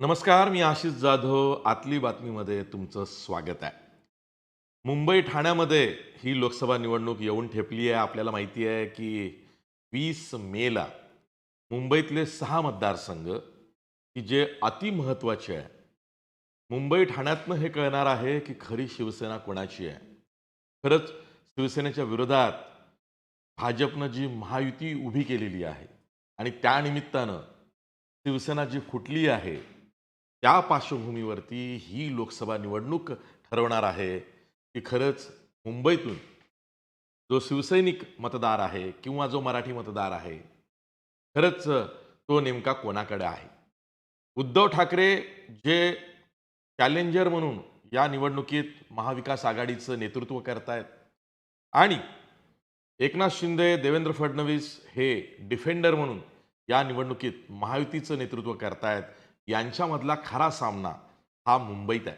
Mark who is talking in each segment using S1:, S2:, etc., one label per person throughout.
S1: नमस्कार मी आशिष जाधव. आतली बातमीमध्ये तुमचं स्वागत आहे. मुंबई ठाण्यामध्ये ही लोकसभा निवडणूक येऊन ठेपली आहे. आपल्याला माहिती आहे की वीस मेला मुंबईतले सहा मतदारसंघ की जे अतिमहत्त्वाचे आहे. मुंबई ठाण्यातनं हे कळणार आहे की खरी शिवसेना कोणाची आहे. खरंच शिवसेनेच्या विरोधात भाजपनं जी महायुती उभी केलेली आहे आणि त्यानिमित्तानं शिवसेना जी फुटली आहे त्या पार्श्वभूमीवरती ही लोकसभा निवडणूक ठरवणार आहे की खरंच मुंबईतून जो शिवसैनिक मतदार आहे किंवा जो मराठी मतदार आहे खरंच तो नेमका कोणाकडे आहे? उद्धव ठाकरे जे चॅलेंजर म्हणून या निवडणुकीत महाविकास आघाडीचं नेतृत्व करतायत आणि एकनाथ शिंदे देवेंद्र फडणवीस हे डिफेंडर म्हणून या निवडणुकीत महायुतीचं नेतृत्व करतायत यांच्यामधला खरा सामना हा मुंबईत आहे.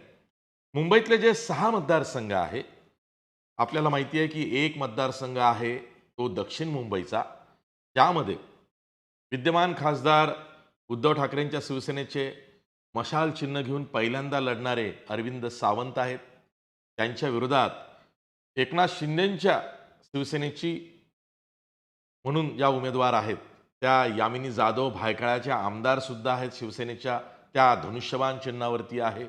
S1: मुंबईतले जे सहा मतदारसंघ आहे आपल्याला माहिती आहे की एक मतदारसंघ आहे तो दक्षिण मुंबईचा. त्यामध्ये विद्यमान खासदार उद्धव ठाकरेंच्या शिवसेनेचे मशाल चिन्ह घेऊन पहिल्यांदा लढणारे अरविंद सावंत आहेत. त्यांच्या विरोधात एकनाथ शिंदेंच्या शिवसेनेची म्हणून ज्या उमेदवार आहेत. त्या यामिनी जाधव भायखळ्याच्या आमदार सुद्धा आहेत शिवसेनेच्या त्या धनुष्यबाण चिन्हावरती आहे.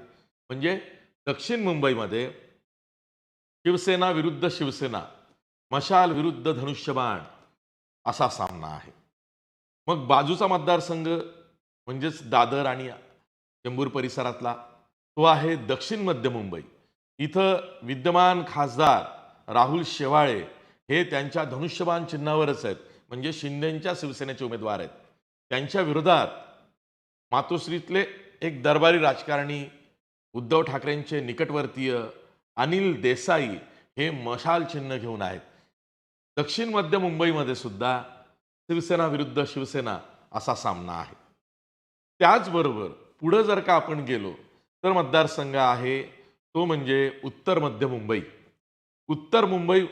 S1: म्हणजे दक्षिण मुंबईमध्ये शिवसेना विरुद्ध शिवसेना मशाल विरुद्ध धनुष्यबाण असा सामना आहे. मग बाजूचा मतदारसंघ म्हणजेच दादर आणि चेंबूर परिसरातला तो आहे दक्षिण मध्य मुंबई. इथं विद्यमान खासदार राहुल शेवाळे हे त्यांच्या धनुष्यबाण चिन्हावरच आहेत. म्हणजे शिंदेंच्या शिवसेनेचे उमेदवार आहेत. त्यांच्या विरोधात मातोश्रीतले एक दरबारी राजकारणी उद्धव ठाकरेंचे निकटवर्तीय अनिल देसाई हे मशाल चिन्ह घेऊन आहेत. दक्षिण मध्य मुंबईमध्ये सुद्धा शिवसेना विरुद्ध शिवसेना असा सामना आहे. त्याचबरोबर पुढं जर का आपण गेलो तर मतदारसंघ आहे तो म्हणजे उत्तर मध्य मुंबई. उत्तर मुंबई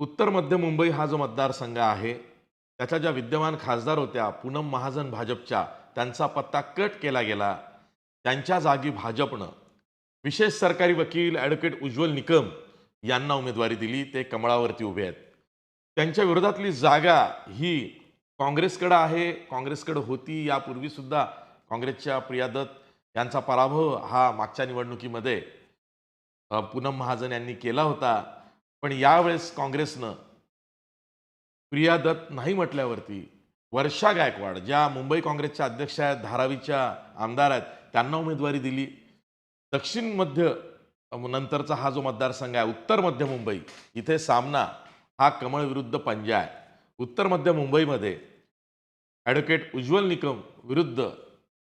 S1: उत्तर मध्य मुंबई हा जो मतदारसंघ आहे त्याच्या ज्या विद्यमान खासदार होत्या पूनम महाजन भाजपच्या त्यांचा पत्ता कट केला गेला. त्यांच्या जागी भाजपनं विशेष सरकारी वकील ॲडव्होकेट उज्ज्वल निकम यांना उमेदवारी दिली. ते कमळावरती उभे आहेत. त्यांच्या विरोधातली जागा ही काँग्रेसकडं आहे. काँग्रेसकडं होती. यापूर्वी सुद्धा काँग्रेसच्या प्रिया दत्त यांचा पराभव हा मागच्या निवडणुकीमध्ये पूनम महाजन यांनी केला होता. पण यावेळेस काँग्रेसनं प्रिया दत्त नाही म्हटल्यावरती वर्षा गायकवाड ज्या मुंबई काँग्रेसच्या अध्यक्ष आहेत धारावीच्या आमदार आहेत त्यांना उमेदवारी दिली. दक्षिण मध्य नंतरचा हा जो मतदारसंघ आहे उत्तर मध्य मुंबई इथे सामना हा कमळ विरुद्ध पंजा आहे. उत्तर मध्य मुंबईमध्ये ॲडव्होकेट उज्ज्वल निकम विरुद्ध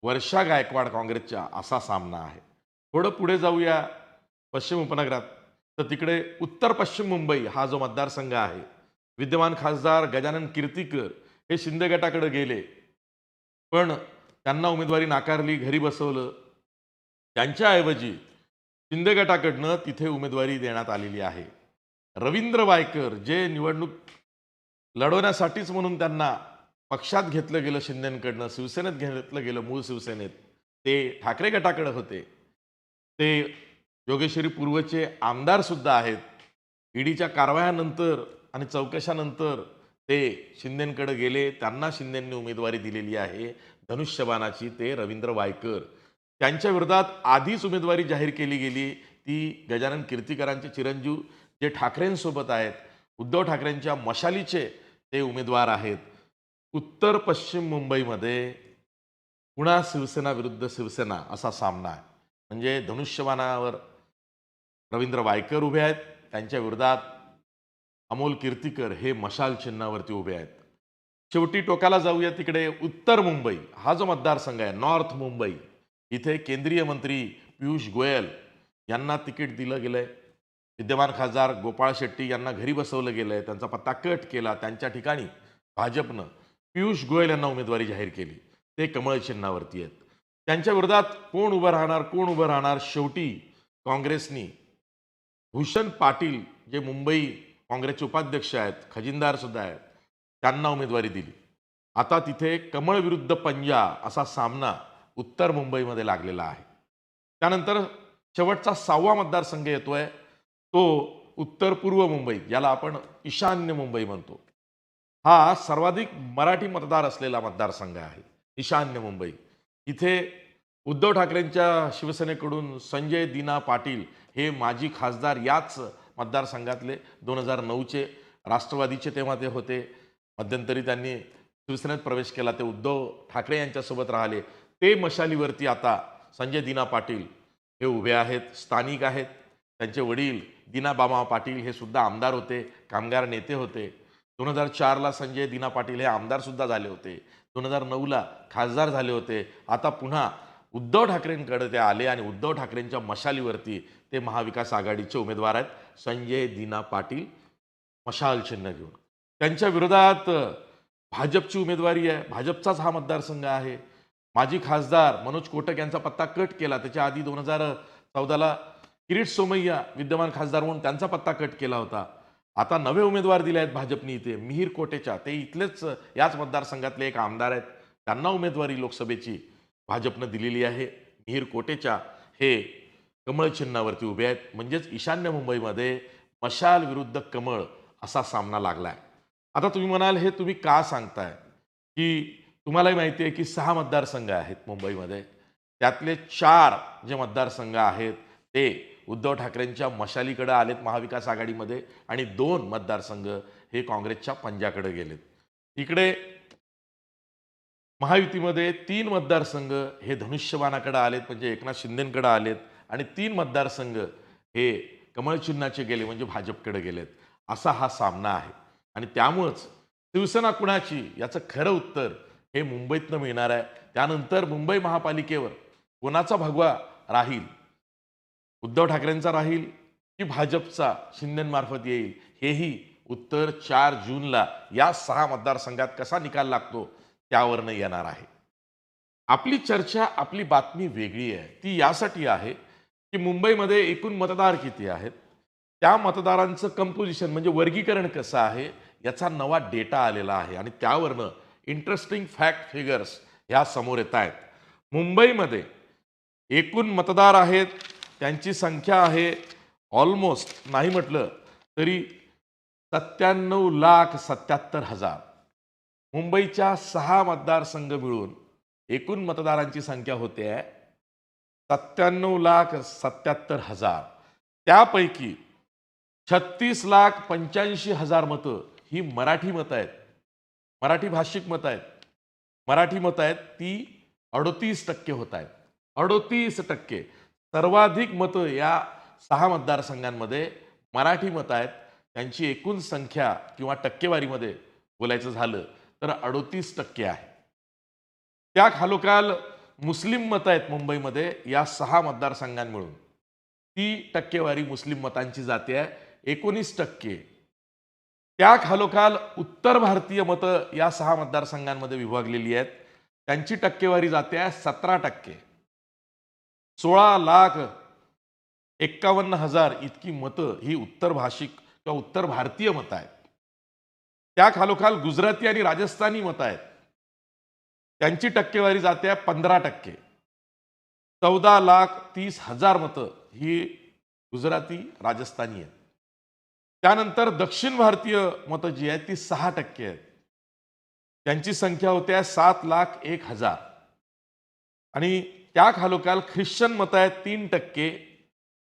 S1: वर्षा गायकवाड काँग्रेसच्या असा सामना आहे. थोडं पुढे जाऊया पश्चिम उपनगरात. तर तिकडे उत्तर पश्चिम मुंबई हा जो मतदारसंघ आहे विद्यमान खासदार गजानन कीर्तीकर हे शिंदे गटाकडे गेले. पण त्यांना उमेदवारी नाकारली घरी बसवलं. त्यांच्याऐवजी शिंदे गटाकडनं तिथे उमेदवारी देण्यात आलेली आहे. रवींद्र वायकर जे निवडणूक लढवण्यासाठीच म्हणून त्यांना पक्षात घेतलं गेलं शिंदेकडनं शिवसेनेत घेतलं गेलं मूळ शिवसेनेत ते ठाकरे गटाकडे होते. ते योगेश्वरी पूर्वचे आमदार सुद्धा आहेत. ईडीच्या कारवायानंतर आणि चौकशानंतर ते शिंदेकडे गेले. त्यांना शिंदेंनी उमेदवारी दिलेली आहे. धनुष्यबाणाची ते रवींद्र वायकर. त्यांच्या विरोधात आधीच उमेदवारी जाहीर केली गेली. ती गजानन कीर्तिकरांचे चिरंजीव जे ठाकरेंसोबत आहेत. उद्धव ठाकरेंच्या मशालीचे ते उमेदवार आहेत. उत्तर पश्चिम मुंबईमध्ये पुन्हा शिवसेना विरुद्ध शिवसेना असा सामना आहे. म्हणजे धनुष्यबाणावर रवींद्र वायकर उभे आहेत. त्यांच्या विरोधात अमोल कीर्तीकर हे मशाल चिन्हावरती उभे आहेत. शेवटी टोकाला जाऊया तिकडे उत्तर मुंबई. हा जो मतदारसंघ आहे नॉर्थ मुंबई. इथे केंद्रीय मंत्री पियुष गोयल यांना तिकीट दिलं गेलंय. विद्यमान खासदार गोपाळ शेट्टी यांना घरी बसवलं गेलंय. त्यांचा पत्ता कट केला. त्यांच्या ठिकाणी भाजपनं पियुष गोयल यांना उमेदवारी जाहीर केली. ते कमळ चिन्हावरती आहेत. त्यांच्या विरोधात कोण उभं राहणार कोण उभं राहणार? शेवटी काँग्रेसनी भूषण पाटील जे मुंबई काँग्रेसचे उपाध्यक्ष आहेत खजिनदार सुद्धा आहेत त्यांना उमेदवारी दिली. आता तिथे कमळ विरुद्ध पंजा असा सामना उत्तर मुंबईमध्ये लागलेला आहे. त्यानंतर शेवटचा सहावा मतदारसंघ येतोय तो उत्तर पूर्व मुंबई याला आपण ईशान्य मुंबई म्हणतो. हा सर्वाधिक मराठी मतदार असलेला मतदारसंघ आहे ईशान्य मुंबई. इथे उद्धव ठाकरेंच्या शिवसेनेकडून संजय दिना पाटील हे माजी खासदार याच मतदारसंघातले. दोन हजार नऊचे राष्ट्रवादीचे तेव्हा ते होते. मध्यंतरी त्यांनी शिवसेनेत प्रवेश केला. ते उद्धव ठाकरे यांच्यासोबत राहिले. ते मशालीवरती आता संजय दिना पाटील हे उभे आहेत स्थानिक आहेत. त्यांचे वडील दिनाबामा पाटील हे सुद्धा आमदार होते कामगार नेते होते. दोन हजार चारला संजय दिना पाटील हे आमदारसुद्धा झाले होते. दोन हजार नऊला खासदार झाले होते. आता पुन्हा उद्धव ठाकरेंकडे ते आले आणि उद्धव ठाकरेंच्या मशालीवरती ते महाविकास आघाडीचे उमेदवार आहेत. संजय दिना पाटील मशाल चिन्ह घेऊन. त्यांच्या विरोधात भाजपची उमेदवारी आहे. भाजपचाच हा मतदारसंघ आहे. माजी खासदार मनोज कोटक यांचा पत्ता कट केला. त्याच्या आधी दोन हजार चौदाला किरीट सोमय्या विद्यमान खासदार म्हणून त्यांचा पत्ता कट केला होता. आता नवे उमेदवार दिले आहेत भाजपने इथे. मिहीर कोटेच्या ते इथलेच याच मतदारसंघातले एक आमदार आहेत. त्यांना उमेदवारी लोकसभेची. भाजपनं दिलेली आहे. मिहीर कोटेच्या हे कमळ चिन्हावरती उभे आहेत. म्हणजेच ईशान्य मुंबईमध्ये मशाल विरुद्ध कमळ असा सामना लागलाय. आता तुम्ही म्हणाल हे तुम्ही का सांगताय? की तुम्हालाही माहिती आहे की सहा मतदारसंघ आहेत मुंबईमध्ये. त्यातले चार जे मतदारसंघ आहेत ते उद्धव ठाकरेंच्या मशालीकडे आलेत महाविकास आघाडीमध्ये आणि दोन मतदारसंघ हे काँग्रेसच्या पंजाकडे गेलेत. इकडे महायुतीमध्ये तीन मतदारसंघ हे धनुष्यबाणाकडे आलेत म्हणजे एकनाथ शिंदेकडे आलेत आणि तीन मतदारसंघ हे कमळचिन्हाचे गेले म्हणजे भाजपकडे गेलेत. असा हा सामना आहे. आणि त्यामुळंच शिवसेना कुणाची याचं खरं उत्तर हे मुंबईतनं मिळणार आहे. त्यानंतर मुंबई महापालिकेवर कोणाचा भगवा राहील? उद्धव ठाकरेंचा राहील की भाजपचा शिंदेमार्फत येईल? हेही उत्तर चार जूनला या सहा मतदारसंघात कसा निकाल लागतो? त्यावरनं येणार आहे. आपली चर्चा आपली बातमी वेगळी आहे. ती यासाठी आहे की मुंबईमध्ये एकूण मतदार किती आहेत? त्या मतदारांचं कंपोजिशन म्हणजे वर्गीकरण कसं आहे? याचा नवा डेटा आलेला आहे आणि त्यावरनं इंटरेस्टिंग फॅक्ट फिगर्स ह्या समोर येत आहेत. मुंबईमध्ये एकूण मतदार आहेत त्यांची संख्या आहे ऑलमोस्ट नाही म्हटलं तरी सत्त्याण्णव लाख सत्याहत्तर हजार. मुंबईच्या सहा मतदारसंघ मिळून एकूण मतदारांची संख्या होते आहे सत्त्याण्णव लाख सत्याहत्तर हजार. त्यापैकी छत्तीस लाख पंच्याऐंशी हजार मतं ही मराठी मतं आहेत. मराठी भाषिक मतं आहेत. मराठी मतं आहेत ती अडोतीस टक्के होत आहेत. अडोतीस टक्के. सर्वाधिक मतं या सहा मतदारसंघांमध्ये मराठी मतं आहेत. त्यांची एकूण संख्या किंवा टक्केवारीमध्ये बोलायचं झालं तर अडोतीस टक्के आहे. त्या खालोखाल मुस्लिम मतं आहेत मुंबईमध्ये या सहा मतदारसंघांमिळून. ती टक्केवारी मुस्लिम मतांची जाते आहे. एकोणीस टक्के. त्या खालोखाल उत्तर भारतीय मतं या सहा मतदारसंघांमध्ये विभागलेली आहेत. त्यांची टक्केवारी जाते आहे सतरा टक्के. सोळा लाख एक्कावन्न हजार इतकी मतं ही उत्तर भाषिक किंवा उत्तर भारतीय मतं आहेत. त्या खालोखाल गुजराती आणि राजस्थानी मतं आहेत. त्यांची टक्केवारी जाते आहे पंधरा टक्के. चौदा लाख तीस हजार मतं ही गुजराती राजस्थानी आहेत. त्यानंतर दक्षिण भारतीय मतं जी आहेत ती सहा टक्के आहेत. त्यांची संख्या होते सात लाख एक हजार. आणि त्या खालोखाल ख्रिश्चन मतं आहेत तीन टक्के.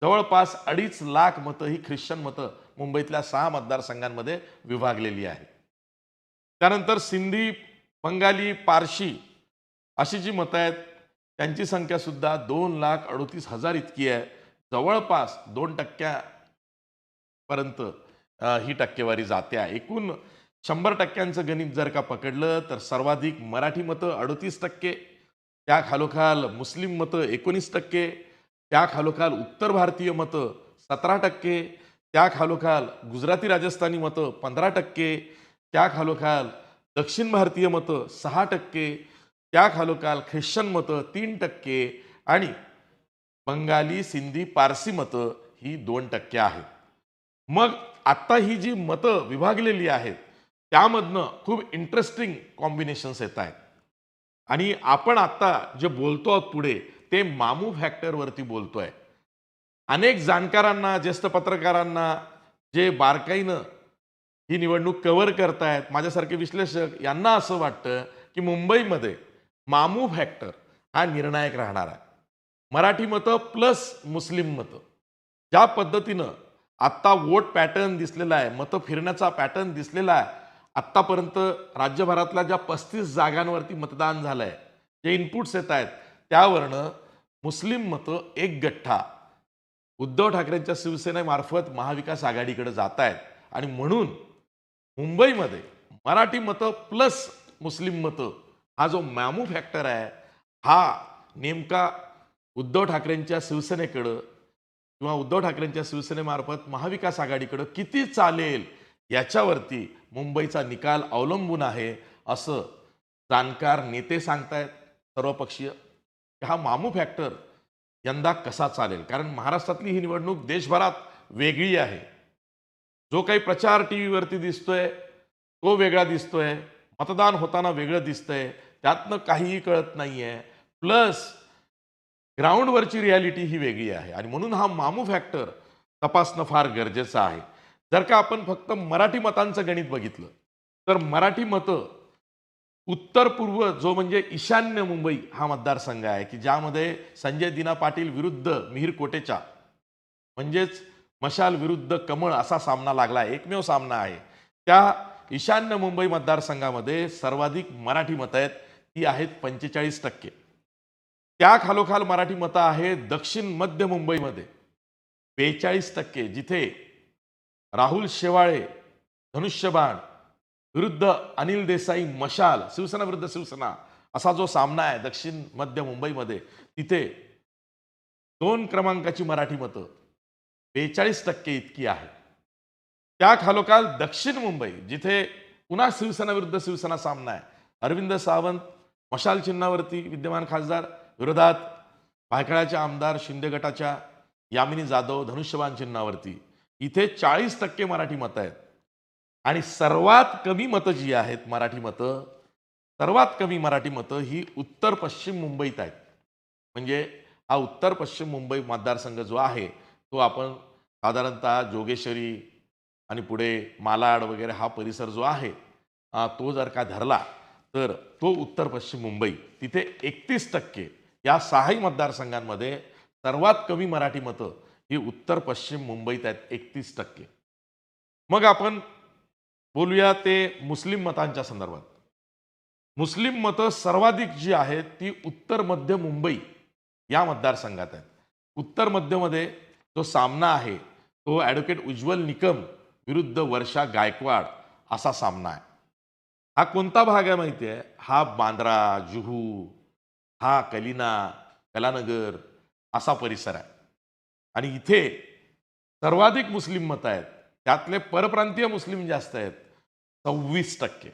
S1: जवळपास अडीच लाख मतं ही ख्रिश्चन मतं मुंबईतल्या सहा मतदारसंघांमध्ये विभागलेली आहेत. त्यानंतर सिंधी बंगाली पारशी अशी जी मतं आहेत त्यांची संख्या सुद्धा दोन लाख अडोतीस हजार इतकी आहे. जवळपास दोन टक्क्यापर्यंत ही टक्केवारी जाते आहे. एकूण शंभर टक्क्यांचं गणित जर का पकडलं तर सर्वाधिक मराठी मतं अडोतीस टक्के त्या खालोखाल मुस्लिम मतं एकोणीस टक्के त्या खालोखाल उत्तर भारतीय मतं सतरा टक्के त्या खालोखाल गुजराती राजस्थानी मतं पंधरा टक्के त्या खालोखाल दक्षिण भारतीय मतं सहा टक्के त्या खालोखाल ख्रिश्चन मतं तीन टक्के आणि बंगाली सिंधी पारसी मतं ही दोन टक्के आहेत. मग आत्ता ही जी मतं विभागलेली आहेत त्यामधनं खूप इंटरेस्टिंग कॉम्बिनेशन्स येत आहेत. आणि आपण आता जे बोलतो आहोत पुढे ते मामू फॅक्टरवरती बोलतोय. अनेक जाणकारांना ज्येष्ठ पत्रकारांना जे बारकाईनं ही निवडणूक कव्हर करतायत. माझ्यासारखे विश्लेषक यांना असं वाटतं की मुंबईमध्ये मामू फॅक्टर हा निर्णायक राहणार आहे. मराठी मतं प्लस मुस्लिम मतं. ज्या पद्धतीनं आत्ता वोट पॅटर्न दिसलेला आहे मतं फिरण्याचा पॅटर्न दिसलेला आहे आत्तापर्यंत राज्यभरातल्या ज्या पस्तीस जागांवरती मतदान झालं आहे जे इनपुट्स येत आहेत त्यावरनं मुस्लिम मतं एक गठ्ठा. उद्धव ठाकरेंच्या शिवसेनेमार्फत महाविकास आघाडीकडे जात आहेत आणि म्हणून मुंबईमध्ये मराठी मतं प्लस मुस्लिम मतं हा जो मॅमू फॅक्टर आहे हा नेमका उद्धव ठाकरेंच्या शिवसेनेकडं किंवा उद्धव ठाकरेंच्या शिवसेनेमार्फत महाविकास आघाडीकडं किती चालेल याच्यावरती मुंबईचा निकाल अवलंबून आहे असं जाणकार नेते सांगतायत सर्वपक्षीय. हा मामू फॅक्टर यंदा कसा चालेल? कारण महाराष्ट्रातली ही निवडणूक देशभरात वेगळी आहे. जो काही प्रचार टी व्हीवरती दिसतोय तो वेगळा दिसतोय. मतदान होताना वेगळं दिसतंय. त्यातनं काहीही कळत नाहीये. प्लस ग्राउंडवरची रियालिटी ही वेगळी आहे. आणि म्हणून हा मामू फॅक्टर तपासणं फार गरजेचं आहे. जर का आपण फक्त मराठी मतांचं गणित बघितलं तर मराठी मतं उत्तर पूर्व जो म्हणजे ईशान्य मुंबई हा मतदारसंघ आहे की ज्यामध्ये संजय दिना पाटील विरुद्ध मिहीर कोटेचा म्हणजेच मशाल विरुद्ध कमळ असा सामना लागला एकमेव सामना आहे. त्या ईशान्य मुंबई मतदारसंघामध्ये सर्वाधिक मराठी मतं आहेत ती आहेत पंचेचाळीस टक्के. त्या खालोखाल मराठी मतं आहेत दक्षिण मध्य मुंबईमध्ये. बेचाळीस टक्के जिथे राहुल शेवाळे धनुष्यबाण विरुद्ध अनिल देसाई मशाल शिवसेना विरुद्ध शिवसेना असा जो सामना आहे दक्षिण मध्य मुंबईमध्ये तिथे दोन क्रमांकाची मराठी मतं बेचाळीस टक्के इतकी आहे. त्या खालोखाल दक्षिण मुंबई जिथे पुन्हा शिवसेना विरुद्ध शिवसेना सामना आहे. अरविंद सावंत मशाल चिन्हावरती विद्यमान खासदार विरोधात भायखळ्याचे आमदार शिंदे गटाच्या यामिनी जाधव धनुष्यबाण चिन्हावरती. इथे चाळीस टक्के मराठी मतं आहेत. आणि सर्वात कमी मतं जी आहेत मराठी मतं सर्वात कमी मराठी मतं ही उत्तर पश्चिम मुंबईत आहेत. म्हणजे हा उत्तर पश्चिम मुंबई मतदारसंघ जो आहे तो आपण साधारणतः जोगेश्वरी आणि पुढे मालाड वगैरे हा परिसर जो आहे तो जर का धरला तर तो उत्तर पश्चिम मुंबई तिथे एकतीस टक्के या सहाही मतदारसंघांमध्ये सर्वात कमी मराठी मतं ही उत्तर पश्चिम मुंबईत आहेत एकतीस टक्के. मग आपण बोलूया ते मुस्लिम मतांच्या संदर्भात. मुस्लिम मतं सर्वाधिक जी आहेत ती उत्तर मध्य मुंबई या मतदारसंघात आहेत. उत्तर मध्यमध्ये जो सामना आहे. तो ॲडव्होकेट उज्ज्वल निकम विरुद्ध वर्षा गायकवाड असा सामना आहे. हा कोणता भाग आहे माहिती आहे? हा बांद्रा जुहू हा कलिना कलानगर असा परिसर आहे. आणि इथे सर्वाधिक मुस्लिम मतं आहेत. त्यातले परप्रांतीय मुस्लिम जास्त आहेत. सव्वीस टक्के.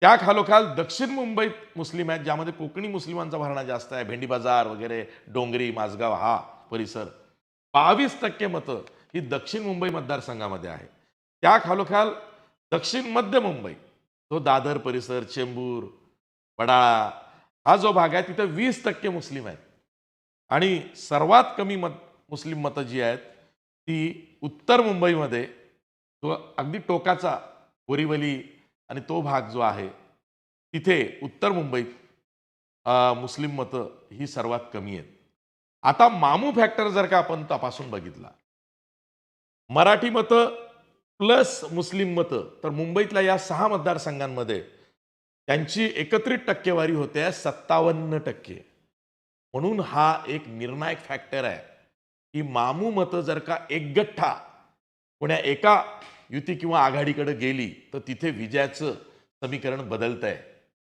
S1: त्या खालोखाल दक्षिण मुंबईत मुस्लिम आहेत ज्यामध्ये कोकणी मुस्लिमांचा भरणा जास्त आहे. भेंडी बाजार वगैरे डोंगरी माझगाव हा परिसर बावीस टक्के मतं ही दक्षिण मुंबई मतदारसंघामध्ये आहे. त्या खालोखाल दक्षिण मध्य मुंबई तो दादर परिसर चेंबूर वडाळा हा जो भाग आहे तिथे वीस टक्के मुस्लिम आहेत. आणि सर्वात कमी मत मुस्लिम मतं जी आहेत ती उत्तर मुंबईमध्ये तो अगदी टोकाचा बोरीवली आणि तो भाग जो आहे तिथे उत्तर मुंबईत मुस्लिम मतं ही सर्वात कमी आहेत. आता मामू फॅक्टर जर का आपण तपासून बघितला मराठी मतं प्लस मुस्लिम मतं तर मुंबईतल्या या सहा मतदारसंघांमध्ये त्यांची एकत्रित टक्केवारी होते सत्तावन्न टक्के. म्हणून हा एक निर्णायक फॅक्टर आहे की मामू मतं जर का एकगठ्ठा कोण्या एका युती किंवा आघाडीकडे गेली तर तिथे विजयाचं समीकरण बदलत आहे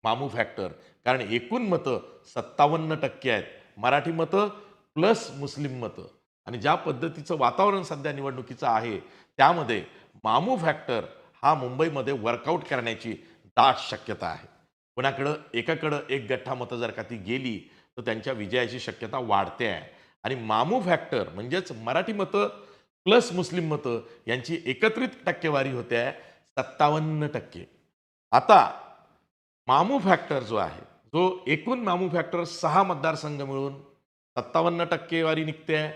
S1: मामू फॅक्टर कारण एकूण मतं सत्तावन्न टक्के आहेत. मराठी मतं प्लस मुस्लिम मतं. आणि ज्या पद्धतीचं वातावरण सध्या निवडणुकीचं आहे त्यामध्ये मामू फॅक्टर हा मुंबईमध्ये वर्कआउट करण्याची दाट शक्यता आहे. कोणाकडं एकाकडं एक गठ्ठा मतं जर का ती गेली तर त्यांच्या विजयाची शक्यता वाढते आहे. आणि मामू फॅक्टर म्हणजेच मराठी मतं प्लस मुस्लिम मतं यांची एकत्रित टक्केवारी होते आहे सत्तावन्न टक्के. आता मामू फॅक्टर जो आहे जो एकूण मामू फॅक्टर सहा मतदारसंघ मिळून सत्तावन्न टक्केवारी निघते आहे.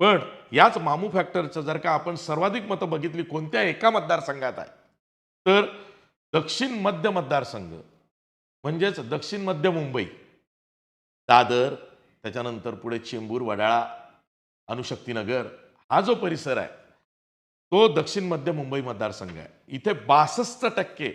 S1: पण याच मामू फॅक्टरचं जर का आपण सर्वाधिक मतं बघितली कोणत्या एका मतदारसंघात आहे? तर दक्षिण मध्य मतदारसंघ म्हणजेच दक्षिण मध्य मुंबई दादर त्याच्यानंतर पुढे चेंबूर वडाळा अनुशक्तीनगर हा जो परिसर आहे तो दक्षिण मध्य मुंबई मतदारसंघ आहे. इथे बासष्ट टक्के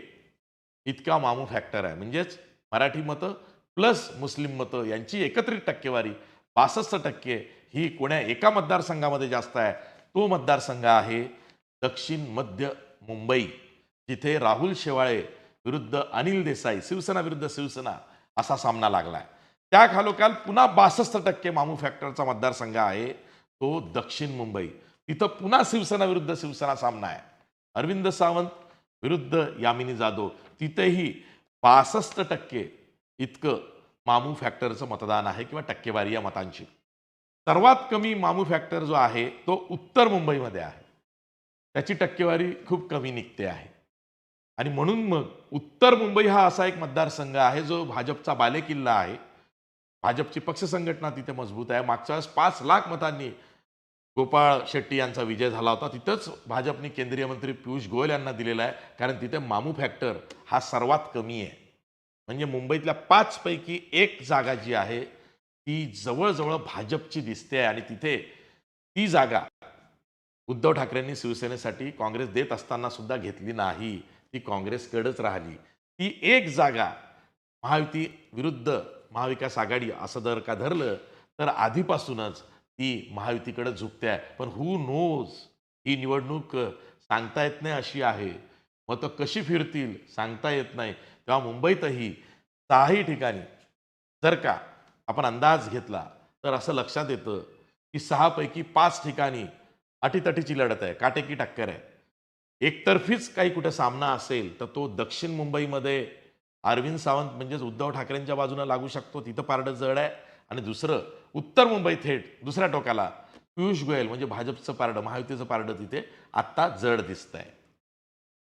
S1: इतका मामू फॅक्टर आहे. म्हणजेच मराठी मतं प्लस मुस्लिम मतं यांची एकत्रित टक्केवारी बासष्ट टक्के ही कोण्या एका मतदारसंघामध्ये जास्त आहे तो मतदारसंघ आहे दक्षिण मध्य मुंबई जिथे राहुल शेवाळे विरुद्ध अनिल देसाई शिवसेना विरुद्ध शिवसेना असा सामना लागलाय. त्या खालोखाल पुन्हा बासष्ट टक्के मामू फॅक्टरचा मतदारसंघ आहे तो दक्षिण मुंबई. तिथं पुन्हा शिवसेना विरुद्ध शिवसेना सामना आहे. अरविंद सावंत विरुद्ध यामिनी जाधव. तिथेही बासष्ट टक्के इतकं मामू फॅक्टरचं मतदान आहे किंवा टक्केवारी या मतांची. सर्वात कमी मामू फॅक्टर जो आहे तो उत्तर मुंबईमध्ये आहे. त्याची टक्केवारी खूप कमी निघते आहे. आणि म्हणून मग उत्तर मुंबई हा असा एक मतदारसंघ आहे जो भाजपचा बालेकिल्ला आहे. भाजपची पक्ष संघटना तिथे मजबूत आहे. मागच्या वेळेस पाच लाख मतांनी गोपाळ शेट्टी यांचा विजय झाला होता. तिथंच भाजपने केंद्रीय मंत्री पियुष गोयल यांना दिलेला आहे. कारण तिथे मामू फॅक्टर हा सर्वात कमी आहे. म्हणजे मुंबईतल्या पाच पैकी एक जागा जी आहे ती जवळजवळ भाजपची दिसते आणि तिथे ती जागा उद्धव ठाकरेंनी शिवसेनेसाठी काँग्रेस देत असताना सुद्धा घेतली नाही. ती काँग्रेसकडेच राहिली. ती एक जागा महायुती विरुद्ध महाविकास आघाडी असं जर का धरलं तर आधीपासूनच ती महायुतीकडे झुकते आहे. पण हू नोज ही निवडणूक सांगता येत नाही अशी आहे. मतं कशी फिरतील सांगता येत नाही. तेव्हा मुंबईतही सहाही ठिकाणी जर का आपण अंदाज घेतला तर असं लक्षात येतं की सहापैकी पाच ठिकाणी अटीतटीची लढत आहे काटेकी टक्कर आहे. एकतर्फीच काही कुठे सामना असेल तर तो दक्षिण मुंबईमध्ये अरविंद सावंत म्हणजेच उद्धव ठाकरेंच्या बाजूने लागू शकतो तिथं पारडं जड आहे. आणि दुसरं उत्तर मुंबई थेट दुसऱ्या टोकाला पियुष गोयल म्हणजे भाजपचं पारडं महायुतीचं पारडं तिथे आत्ता जड दिसत आहे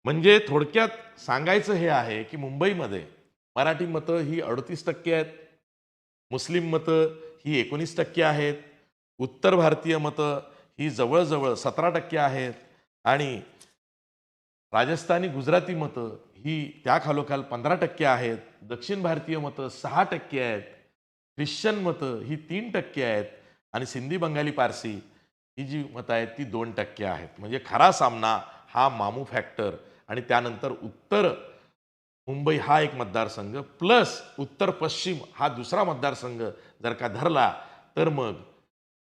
S1: म्हणजे थोडक्यात सांगायचं हे आहे की मुंबईमध्ये मराठी मतं ही अडतीस टक्के आहेत मुस्लिम मतं ही एकोणीस टक्के आहेत उत्तर भारतीय मतं ही जवळजवळ सतरा टक्के आहेत आणि राजस्थानी गुजराती मतं ही त्या खालोखाल पंधरा टक्के आहेत दक्षिण भारतीय मतं सहा टक्के आहेत ख्रिश्चन मतं ही तीन टक्के आहेत आणि सिंधी बंगाली पारसी ही जी मतं आहेत ती दोन टक्के आहेत. म्हणजे खरा सामना हा मामू फॅक्टर आणि त्यानंतर उत्तर मुंबई हा एक मतदारसंघ प्लस उत्तर पश्चिम हा दुसरा मतदारसंघ जर का धरला तर मग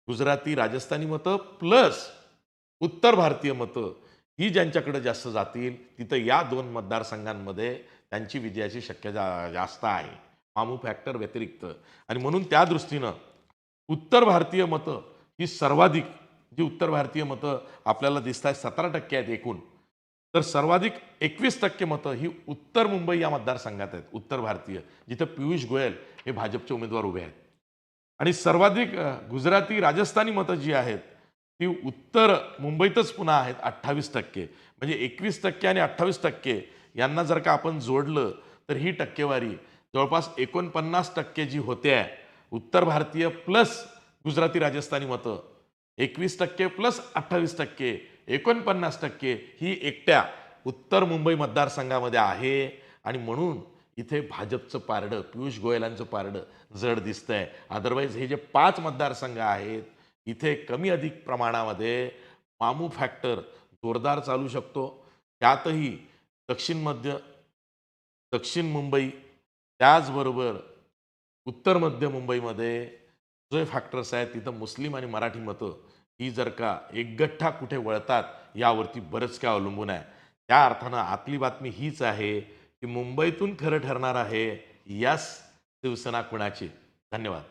S1: गुजराती राजस्थानी मतं प्लस उत्तर भारतीय मतं ही ज्यांच्याकडे जास्त जातील तिथं या दोन मतदारसंघांमध्ये त्यांची विजयाची शक्यता जास्त आहे. मामू फॅक्टर व्यतिरिक्त. आणि म्हणून त्या दृष्टीनं उत्तर भारतीय मतं ही सर्वाधिक जी उत्तर भारतीय मतं आपल्याला दिसत आहेत सतरा टक्के आहेत एकूण. तर सर्वाधिक एकवीस टक्के मतं ही उत्तर मुंबई या मतदारसंघात आहेत उत्तर भारतीय जिथं पियुष गोयल हे भाजपचे उमेदवार उभे आहेत. आणि सर्वाधिक गुजराती राजस्थानी मतं जी आहेत ती उत्तर मुंबईतच पुन्हा आहेत अठ्ठावीस टक्के. म्हणजे एकवीस टक्के आणि अठ्ठावीस टक्के यांना जर का आपण जोडलं तर ही टक्केवारी जवळपास एकोणपन्नास टक्के जी होते आहे उत्तर भारतीय प्लस गुजराती राजस्थानी मतं एकवीस टक्के प्लस अठ्ठावीस टक्के एकोणपन्नास टक्के ही एकट्या उत्तर मुंबई मतदारसंघामध्ये आहे. आणि म्हणून इथे भाजपचं पारडं पियुष गोयलांचं पारडं जड दिसतंय. अदरवाईज हे जे पाच मतदारसंघ आहेत इथे कमी अधिक प्रमाणामध्ये मामू फॅक्टर जोरदार चालू शकतो. त्यातही दक्षिण मध्य दक्षिण मुंबई त्याचबरोबर उत्तर मध्य मुंबईमध्ये जो फॅक्टर्स आहेत तिथं मुस्लिम आणि मराठी मतं ही जर का एकगठ्ठा कुठे वळतात यावरती बरंच काय अवलंबून आहे. त्या अर्थानं आतली बातमी हीच आहे की मुंबईतून खरं ठरणार आहे यास शिवसेना कुणाची? धन्यवाद.